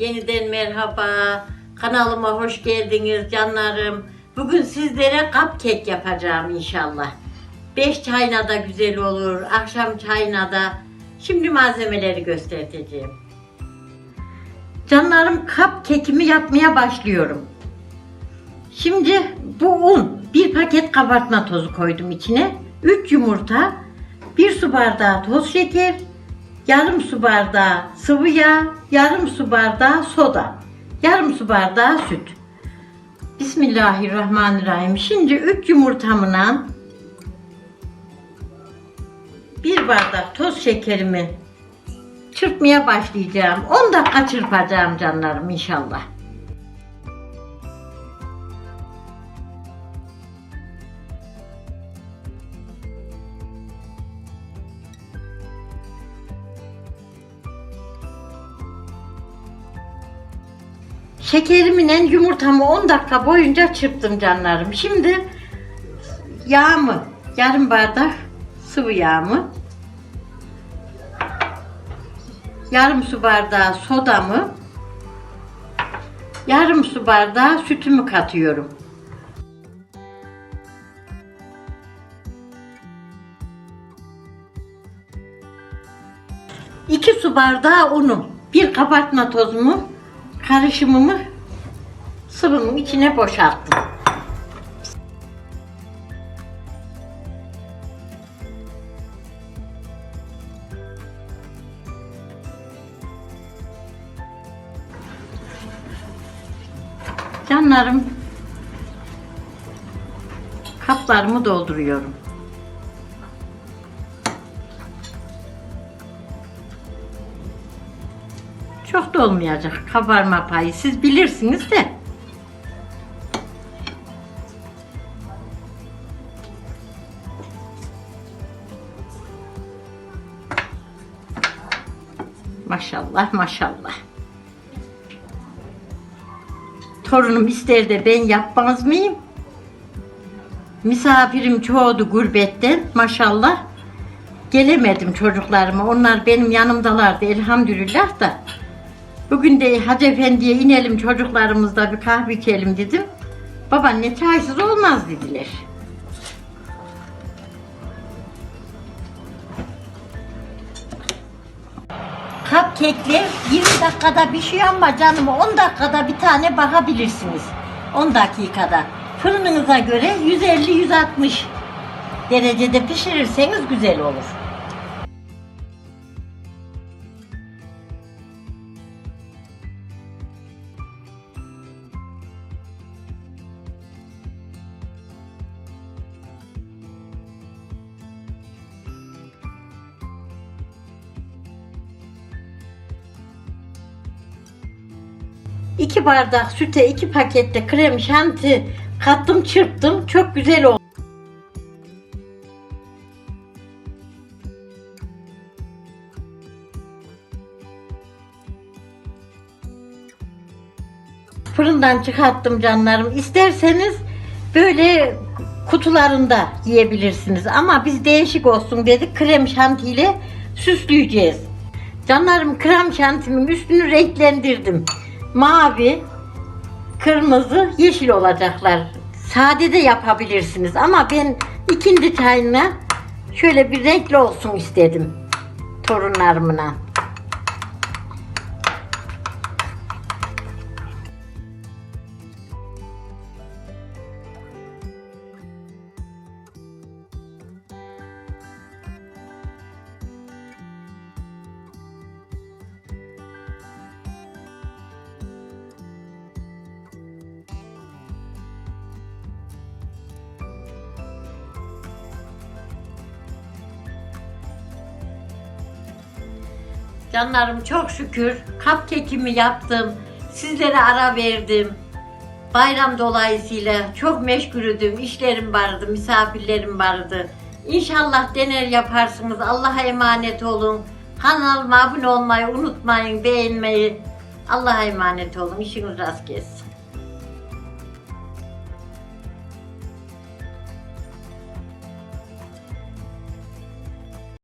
Yeniden merhaba. Kanalıma hoş geldiniz canlarım. Bugün sizlere cupcake yapacağım inşallah. 5 çayına da güzel olur, akşam çayına da. Şimdi malzemeleri göstereceğim. Canlarım cupcake'imi yapmaya başlıyorum. Şimdi bu un, bir paket kabartma tozu koydum içine. 3 yumurta, 1 su bardağı toz şeker, yarım su bardağı sıvı yağ, yarım su bardağı soda, yarım su bardağı süt. Bismillahirrahmanirrahim. Şimdi 3 yumurtamla bir bardak toz şekerimi çırpmaya başlayacağım. 10 dakika çırpacağım canlarım inşallah. Şekerimle yumurtamı 10 dakika boyunca çırptım canlarım. Şimdi yağımı, yarım bardak sıvı yağımı, yarım su bardağı sodamı, yarım su bardağı sütümü katıyorum. İki su bardağı unu, bir kabartma tozumu, karışımımı sıvının içine boşalttım. Canlarım kaplarımı dolduruyorum. Çok da olmayacak kabarma payı. Siz bilirsiniz de. Maşallah maşallah. Torunum ister de ben yapmaz mıyım? Misafirim çoğudu gurbetten maşallah. Gelemedim çocuklarıma. Onlar benim yanımdalardı elhamdülillah da. Bugün de Hacı Efendi'ye inelim çocuklarımızla bir kahve içelim dedim. Babaanne çaysız olmaz dediler. Cupcake'ler 20 dakikada pişiyor ama canım 10 dakikada bir tane bakabilirsiniz. 10 dakikada. Fırınınıza göre 150-160 derecede pişirirseniz güzel olur. İki bardak süte iki pakette krem şanti kattım çırptım çok güzel oldu. Fırından çıkarttım canlarım. İsterseniz böyle kutularında yiyebilirsiniz. Ama biz değişik olsun dedik. Krem şantiyle süsleyeceğiz. Canlarım krem şantimin üstünü renklendirdim. Mavi, kırmızı, yeşil olacaklar. Sade de yapabilirsiniz ama ben ikinci çayına şöyle bir renkli olsun istedim torunlarımla. Canlarım çok şükür cupcake'imi yaptım. Sizlere ara verdim. Bayram dolayısıyla çok meşgulüdüm. İşlerim vardı, misafirlerim vardı. İnşallah dener yaparsınız. Allah'a emanet olun. Kanalıma abone olmayı unutmayın, beğenmeyi. Allah'a emanet olun. İşiniz rast gelsin.